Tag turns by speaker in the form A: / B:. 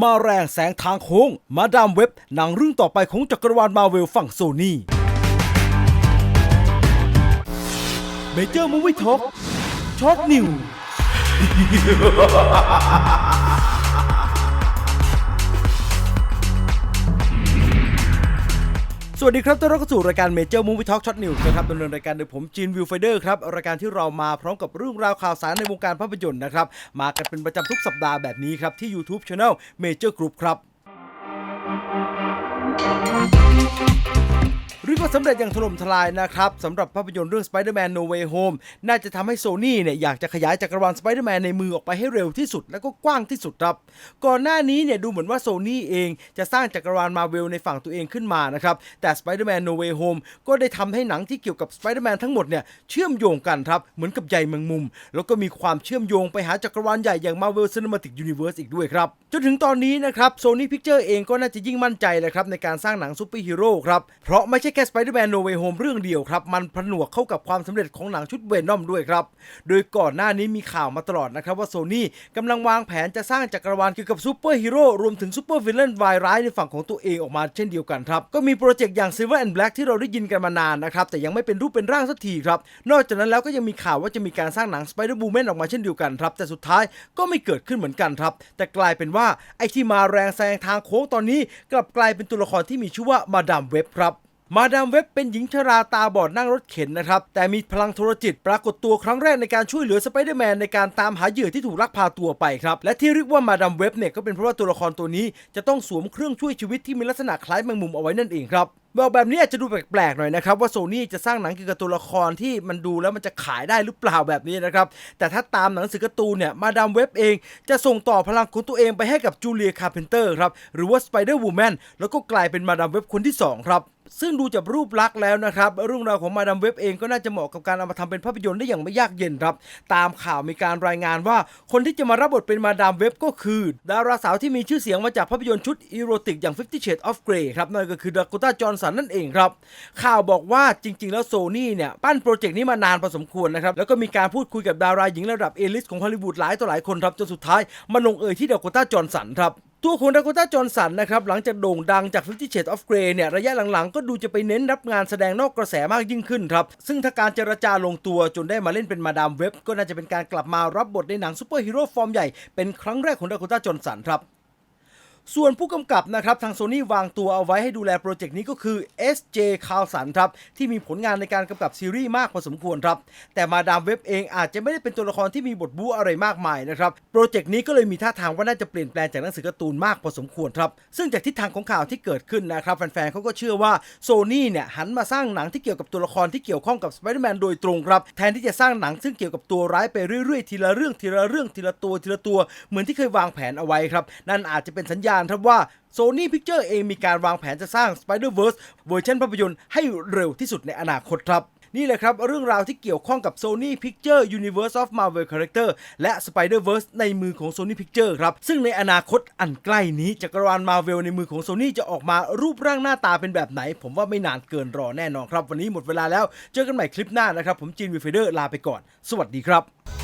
A: มาแรงแสงทางโค้ง มาดามเว็บหนังเรื่องต่อไปของจักรวาลมาเวลฝั่งโซนี่เมเจอร์มูวี่ท็อกช็อตนิว วัสดีครับต้อนรับเข้าสู่รายการ Major Movie Talk Shot News นะครับดำเนินรายการโดยผมจีนวิวไฟเดอร์ครับ รายการที่เรามาพร้อมกับเรื่องราวข่าวสารในวงการภาพยนตร์นะครับ มากันเป็นประจำทุกสัปดาห์แบบนี้ครับ ที่ YouTube Channel Major Group ครับ เรียกว่าสำเร็จอย่างถล่มทลายนะครับสำหรับภาพยนตร์เรื่อง Spider-Man No Way Home น่าจะทำให้โซนี่เนี่ยอยากจะขยายจักรวาล Spider-Man ในมือออกไปให้เร็วที่สุดและก็กว้างที่สุดครับ ก่อนหน้านี้เนี่ยดูเหมือนว่าโซนี่เองจะสร้างจักรวาลมาเวลในฝั่งตัวเองขึ้นมานะครับ แต่ Spider-Man No Way Home ก็ได้ทำให้หนังที่เกี่ยวกับ Spider-Man ทั้งหมดเนี่ยเชื่อมโยงกันครับ เหมือนกับใยแมงมุม แล้วก็มีความเชื่อมโยงไปหาจักรวาลใหญ่อย่าง Marvel Cinematic Universe อีกด้วยครับจนถึงตอนนี้นะครับ Sony Picture เองก็น่าจะยิ่งมั่นใจเลยครับในการสร้างหนังซูเปอร์ฮีโร่ครับเพราะไม่ใช่แค่ Spider-Man No Way Home เรื่องเดียวครับ มันผนวกเข้ากับความสำเร็จของหนังชุดเวนอมด้วยครับ โดยก่อนหน้านี้มีข่าวมาตลอดนะครับว่า Sony กำลังวางแผนจะสร้างจักรวาลเกี่ยวกับซูเปอร์ฮีโร่รวมถึงซูเปอร์วิลเลนวายร้ายในฝั่งของตัวเองออกมาเช่นเดียวกันครับ ก็มีโปรเจกต์อย่าง Silver and Black ที่เราได้ยินกันมานานนะครับ แต่ยังไม่เป็นรูปเป็นร่างสักทีครับ นอกจากนั้นแล้วก็ยังมีข่าวว่าจะมีการสร้างหนัง Spider-Woman ออกมาเช่นเดียวกันครับ แต่สุดท้ายก็ไม่เกิดขึ้นเหมือนกันครับ แต่กลายเป็นว่าไอ้ที่มาแรงแซงทางโค้งตอนนี้ กลับกลายเป็นตัวละครที่มีชื่อว่ามาดามเว็บครับ มาดามเว็บเป็นหญิงชราตาบอดนั่งรถเข็นนะครับ แต่มีพลังโทรจิตปรากฏตัวครั้งแรกในการช่วยเหลือสไปเดอร์แมนในการตามหาเหยื่อที่ถูกลักพาตัวไปครับ และที่เรียกว่ามาดามเว็บเนี่ยก็เป็นเพราะว่าตัวละครตัวนี้จะต้องสวมเครื่องช่วยชีวิตที่มีลักษณะคล้ายแมงมุมเอาไว้นั่นเองครับบอกแบบนี้อาจจะดูแปลกๆหน่อยนะครับ ว่าโซนี่จะสร้างหนังเกี่ยวกับตัวละครที่มันดูแล้วมันจะขายได้หรือเปล่าแบบนี้นะครับ แต่ถ้าตามหนังสือการ์ตูนเนี่ยมาดามเว็บเองจะส่งต่อพลังของตัวเองไปให้กับจูเลียคาร์เพนเตอร์ครับหรือว่าสไปเดอร์วูแมนแล้วก็กลายเป็นมาดามเว็บคนที่สองครับ ซึ่งดูจากรูปลักษณ์แล้วนะครับเรื่องราวของมาดามเว็บเองก็น่าจะเหมาะกับการเอามาทำเป็นภาพยนตร์ได้อย่างไม่ยากเย็นครับ ตามข่าวมีการรายงานว่า คนที่จะมารับบทเป็นมาดามเว็บก็คือ ดาราสาวที่มีชื่อเสียงมาจากภาพยนตร์ชุดอีโรติกอย่าง Fifty Shades of Grey ครับนั่นก็คือดา k กต้าจอห์นสันนั่นเองครับ ข่าวบอกว่าจริง ๆ แล้วโซนี่เนี่ยปั้นโปรเจกต์นี้มานานพอสมควรนะครับแล้วก็มีการพูดคุยกับดาราหญิงระดับเอลิสของฮอลลีวูดหลายต่อหลายคนครับจนสุดท้ายมาลงเอยที่ดา k กต้าจอห์นสันครับ ตัวของดาโกต้าจอร์นสันนะครับหลังจากโด่งดังจาก Fifty Shades of Grey เนี่ยระยะหลังๆ ก็ดูจะไปเน้นรับงานแสดงนอกกระแสมากยิ่งขึ้นครับ ซึ่งถ้าการเจรจาลงตัวจนได้มาเล่นเป็นมาดามเว็บ ก็น่าจะเป็นการกลับมารับบทในหนังซูเปอร์ฮีโร่ฟอร์มใหญ่เป็นครั้งแรกของดาโกต้าจอร์นสันครับ ส่วนผู้กำกับนะครับทางโซนี่วางตัวเอาไว้ให้ดูแลโปรเจกต์นี้ก็คือ SJ คา l สันครับที่มีผลงานในการกำกับซีรีส์มากพอสมควรครับ แต่มาดามเว็บเองอาจจะไม่ได้เป็นตัวละครที่มีบทบู๊อะไรมากมายนะครับโปรเจกต์นี้ก็เลยมีท่าทางว่าน่าจะเปลี่ยนแปลงจากหนังสือการ์ตูนมากพอสมควรครับ ซึ่งจากทิศทางของข่าวที่เกิดขึ้นนะครับแฟนๆเขาก็เชื่อว่าโซนี่เนี่ยหันมาสร้างหนังที่เกี่ยวกับตัวละครที่เกี่ยวข้องกับสไปเดอร์แมนโดยตรงครับแทนที่จะสร้างหนังซึ่งเกี่ยวกับตัวร้ายไปเรื่อยๆทีละเรื่องทีละเรื่องทีละตัวทีละตัว เหมือนที่เคยวางแผนเอาไว้ครับนั่นอาจจะเป็นสัญญาณครับว่า Sony Picture เองมีการวางแผนจะสร้าง Spider-Verse เวอร์ชันภาพยนตร์ให้เร็วที่สุดในอนาคตครับนี่แหละครับ เรื่องราวที่เกี่ยวข้องกับ Sony Picture Universe of Marvel Character และ Spider-Verse ในมือของ Sony Picture ครับ ซึ่งในอนาคตอันใกล้นี้จักรวาล Marvel ในมือของ Sony จะออกมารูปร่างหน้าตาเป็นแบบไหน ผมว่าไม่นานเกินรอแน่นอนครับ วันนี้หมดเวลาแล้ว เจอกันใหม่คลิปหน้านะครับ ผมจีนวีเฟเดอร์ลาไปก่อน สวัสดีครับ